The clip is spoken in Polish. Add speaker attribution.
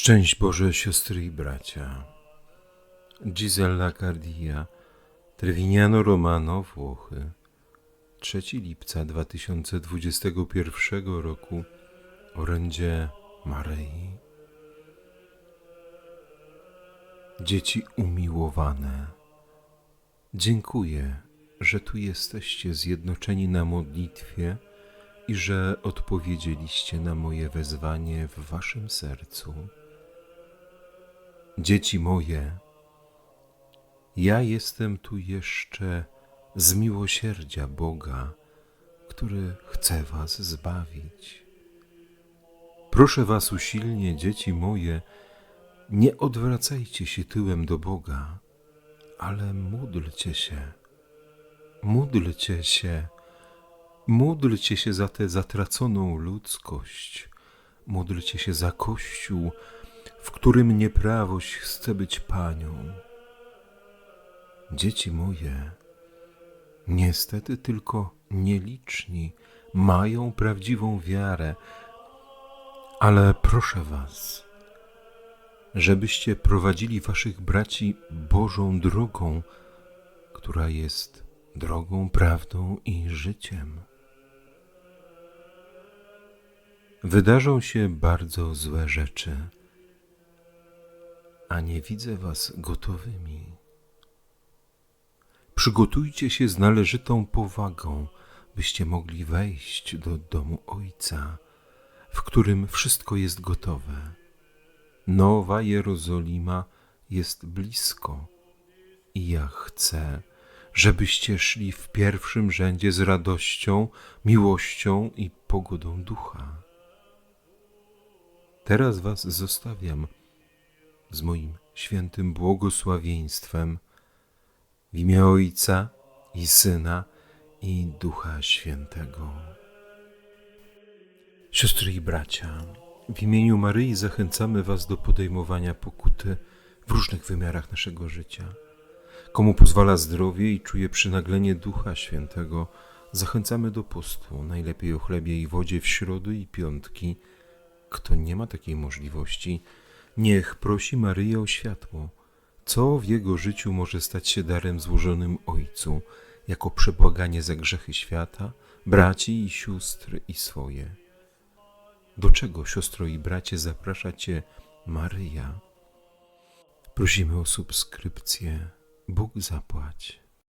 Speaker 1: Szczęść Boże, siostry i bracia. Gisella Cardia, Trevignano Romano, Włochy. 3 lipca 2021 roku, orędzie Maryi. Dzieci umiłowane, dziękuję, że tu jesteście zjednoczeni na modlitwie i że odpowiedzieliście na moje wezwanie w waszym sercu. Dzieci moje, ja jestem tu jeszcze z miłosierdzia Boga, który chce was zbawić. Proszę was usilnie, dzieci moje, nie odwracajcie się tyłem do Boga, ale módlcie się. Módlcie się. Módlcie się za tę zatraconą ludzkość. Módlcie się za Kościół, w którym nieprawość chce być panią. Dzieci moje, niestety tylko nieliczni mają prawdziwą wiarę, ale proszę was, żebyście prowadzili waszych braci Bożą drogą, która jest drogą, prawdą i życiem. Wydarzą się bardzo złe rzeczy, a nie widzę was gotowymi. Przygotujcie się z należytą powagą, byście mogli wejść do domu Ojca, w którym wszystko jest gotowe. Nowa Jerozolima jest blisko i ja chcę, żebyście szli w pierwszym rzędzie z radością, miłością i pogodą ducha. Teraz was zostawiam z moim świętym błogosławieństwem w imię Ojca i Syna i Ducha Świętego. Siostry i bracia, w imieniu Maryi zachęcamy Was do podejmowania pokuty w różnych wymiarach naszego życia. Komu pozwala zdrowie i czuje przynaglenie Ducha Świętego, zachęcamy do postu, najlepiej o chlebie i wodzie w środy i piątki. Kto nie ma takiej możliwości, niech prosi Maryję o światło, co w jego życiu może stać się darem złożonym Ojcu, jako przebłaganie za grzechy świata, braci i sióstr i swoje. Do czego, siostro i bracie, zaprasza Cię Maryja? Prosimy o subskrypcję. Bóg zapłać.